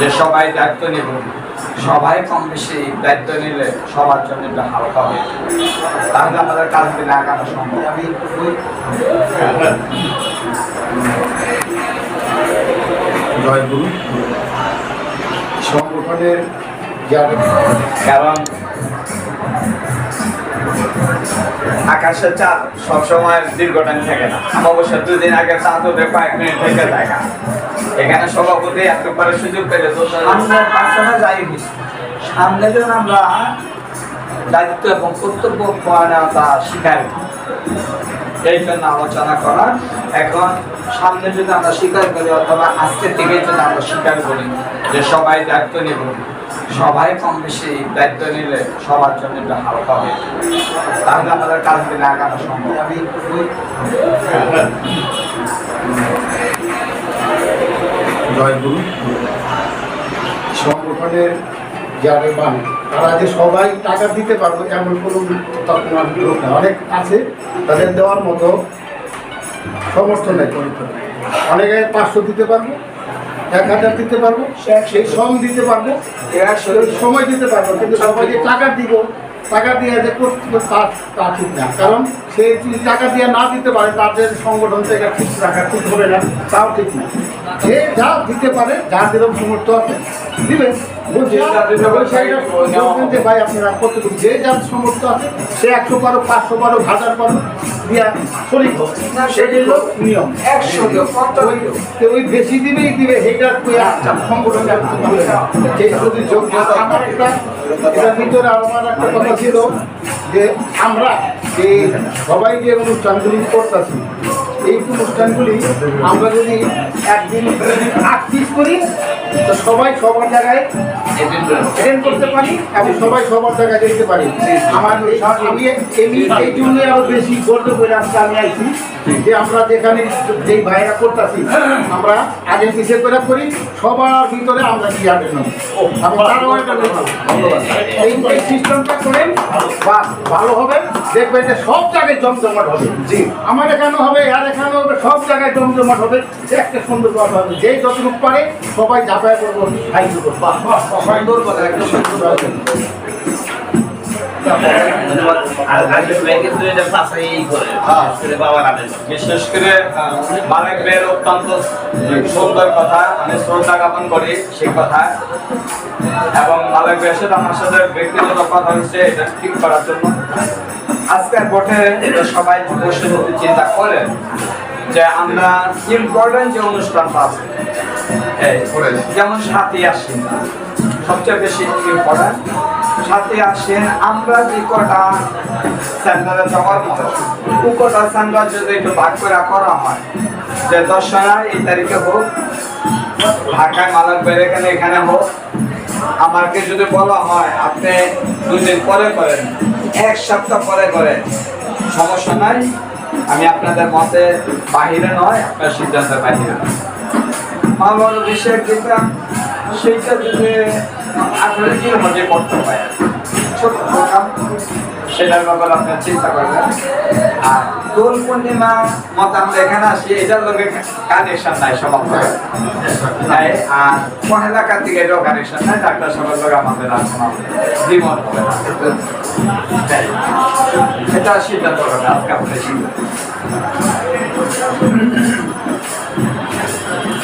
যে সবাই দায়িত্ব নেব সবাই কম বেশি দায়িত্ব নিলে সবার জন্য একটু হালকা হবে। তাহলে আমাদের কাজ দিনে আগানো সম্ভব। জয়গুরু সংগঠনের কারণ আকাশের চাঁদ সবসময় দীর্ঘ টাইম থাকে না। অবশ্য দুদিন আগে চাঁদ ওদের কয়েক মিনিট থেকে যায়। এখানে সভাপতি একেবারে সুযোগ পেলে তো আমরা বাচ্চারা যাই সামনে যেন আমরা দায়িত্ব এবং কর্তব্য পরায়ণতা শিখাই এই জন্য আলোচনা করা। এখন সামনে যদি আমরা স্বীকার করি অথবা আজকের থেকে যদি আমরা স্বীকার করি যে সবাই দায়িত্ব নেব সবাই কম বেশি দায়িত্ব নিলে সবার জন্য একটু হালকা হবে। তাহলে আমাদের কাজ দিনে আগানো সম্ভব। আমি জয়গুরু সংগঠনের যারা বান তারা যে সবাই টাকা দিতে পারবে এমন কোনো তৎক্ষণাৎ লোক না। অনেক আছে তাদের দেওয়ার মতো সমর্থ নেই অনেকে পাঁচশো দিতে পারব এক হাজার দিতে পারব সেই শ্রম দিতে পারব সময় দিতে পারব কিন্তু সবাই যে টাকা দিব টাকা দিয়ে যে তা তা ঠিক না। কারণ সে যদি টাকা দিয়ে না দিতে পারে তাদের সংগঠন থেকে ঠিক রাখা ঠিক হবে না তাও ঠিক না। যে যা দিতে পারে যার যেরকম সমর্থ আছে দিবেন। যে যে ভাই আপনারা কতটুকু যে যার সমর্থ আছে সে একশো পারো পাঁচশো পারো হাজার পারো দিয়া শরীর হোক সেটাই হলো নিয়ম। ওই বেশি দিবেই দিবে সংগঠনে সেই যদি যোগ্যতা আমার একটা এটার ভিতরে আমার একটা কথা ছিল যে আমরা যে সবাই যে অনুষ্ঠানগুলি করতেছি এই অনুষ্ঠানগুলি আমরা যদি একদিন আট পিস করি তো সবাই সবার জায়গায় অ্যাটেন্ড করতে পারি এবং সবাই সবার জায়গায় দেখতে পারি। আমার এই- আমি এমনি এই জন্য আরও বেশি গর্ব করে আজকে আমি আইছি যে আমরা যেখানে যেই ভাইরা করতেছি আমরা আগে পিছিয়ে করে করি সবার ভিতরে আমরা কি। এই সিস্টেমটা করেন বা ভালো হবে। দেখবেন যে সব জায়গায় জমজমাট হবে। জি। আমার এখানে হবে আর এখানে হবে সব জায়গায় জমজমাট হবে। একটা সুন্দর যেই যতটুকু পারে সবাই ঝাঁপায় করব। সাহায্য সুন্দর কথা একদম। বিশেষ করে মালিক ভাইয়ের অত্যন্ত সুন্দর কথা আমি শ্রদ্ধা জ্ঞাপন করি সেই কথা। এবং মালিক সাথে আমার সাথে ব্যক্তিগত কথা হচ্ছে এটা ঠিক করার জন্য। আজকের ভোটে সবাই বসে বসে চিন্তা করেন যে আমরা ইম্পর্টেন্ট যে অনুষ্ঠানটা আছে যেমন সাতই আসেন, সবচেয়ে বেশি ইম্পর্টেন্ট সাথে আসেন, আমরা যে কটা সেন্টারে যাওয়ার মতো ও কটা সেন্টার যদি একটু ভাগ করে করা হয়, যে দর্শনা এই তারিখে হোক, ঢাকায় মালাক বের এখানে এখানে হোক, আমাকে যদি বলা হয়, আপনি দুই দিন পরে করেন, এক সপ্তাহ পরে করেন, সমস্যা নাই। আমি আপনাদের মতে বাহিরে নয় আপনার সিদ্ধান্তের বাহিরে নয়। মা বিষয় যেটা সেইটা যদি আপনার কি মধ্যে করতে পারে ছোট প্রোগ্রাম সেটার ব্যাপারে আপনার চিন্তা করবেন। আর দোল পূর্ণিমা মত আমরা এখানে আসি, এটার লোকে কানেকশন নাই, সবার। নাই আর পহেলা কার্তিক এটাও কানেকশন নাই ডাক্তার সবার লোক আমাদের কোনো দ্বিমত হবে না। এটা সিদ্ধান্ত হবে আজকে আপনাদের সিদ্ধান্ত।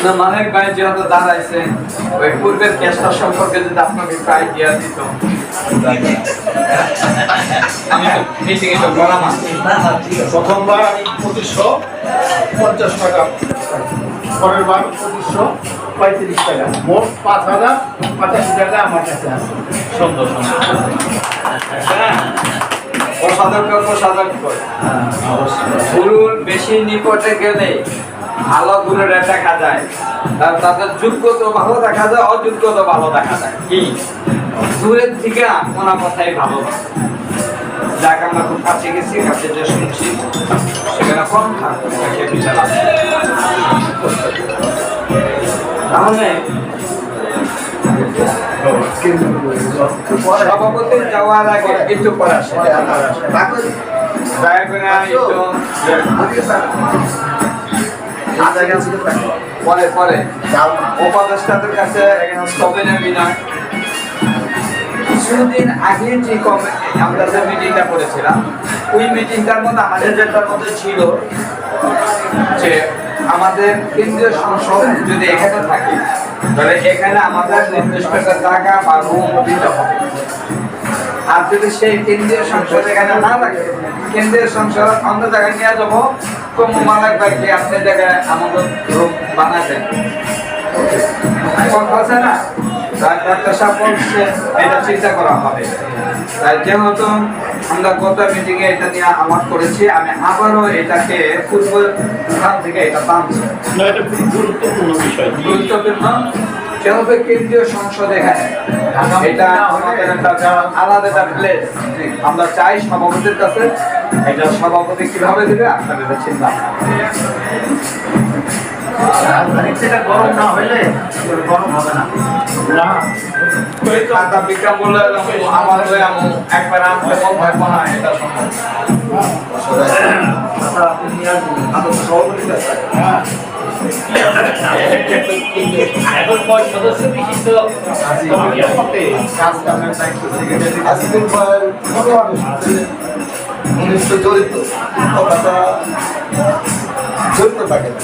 না মানিক ভাই যেহেতু দাঁড়াইছে ওই পূর্বের কেসটা সম্পর্কে যদি আপনাকে একটু আইডিয়া দিত। আমি মিটিং এটা না প্রথমবার আমি পঁচিশশো পঞ্চাশ টাকা পরের বার পঁচিশশো পঁয়ত্রিশ টাকা। মোট পাঁচ হাজার পঁচাশি টাকা আমার কাছে আছে। সুন্দর সুন্দর। প্রসাদককে প্রসাদক করে। গুরুর বেশি নিকটে গেলে ভালো গুরুর দেখা যায়। তাদের যোগ্য তো ভালো দেখা যায় অযোগ্য তো ভালো দেখা যায়। কি? দূরের থেকে কোনো কথাই ভালো যাক আমরা খুব কাছে গেছি কাছে যে শুনছি সেখানে কম থাকবে তাহলে সভাপতি যাওয়ার আগে একটু দয়া করে পরে পরে। উপদেষ্টাদের কাছে সবিনয় বিনয় কিছুদিন আগে যে আমরা যে মিটিংটা করেছিলাম, ওই মিটিংটার মধ্যে আমাদের যেটার মধ্যে ছিল যে আমাদের কেন্দ্রীয় সংসদ যদি এখানে থাকে, তাহলে এখানে আমাদের নির্দিষ্ট একটা জায়গা বা রুম দিতে হবে। আর যদি সেই কেন্দ্রীয় সংসদ এখানে না থাকে কেন্দ্রীয় সংসদ অন্য জায়গায় নিয়ে যাব কম মালাক ভাইকে আপনি জায়গায় আমাদের রুম বানাতেন কথা আছে না ডাক্তার সাহেব বলছে এটা চিন্তা করা হবে। তাই যেহেতু আমরা গত মিটিং এটা নিয়ে আমার করেছি আমি আবারও এটাকে পূর্ব থেকে এটা টানছি খুব গুরুত্বপূর্ণ বিষয়। গুরুত্বপূর্ণ। যেহেতু কেন্দ্রীয় সংসদ এখানে? এটা আমাদের একটা আলাদা একটা প্লেস আমরা চাই সভাপতির কাছে। এটা সভাপতি কীভাবে দিবে আপনার এটা চিন্তা রাজধানীতে গরম না হইলে গরম হবে না। না। বিক্রম বললে আমার হয়ে আমি একবার আনতে থাকব না এটা সম্ভব আচ্ছা, আপনি সভাপতি জড়িত জড়িত থাকে না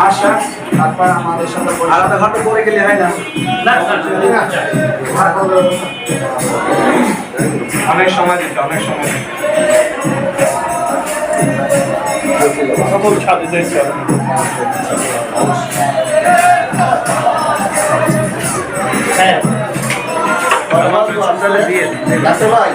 আশা তারপর আমাদের সাথে আলাদা ঘণ্টা পরে গেলে হয় না। অনেক সময় দিতে অনেক সময় সকল ছাত্রদেরকে হ্যাঁ ভাই।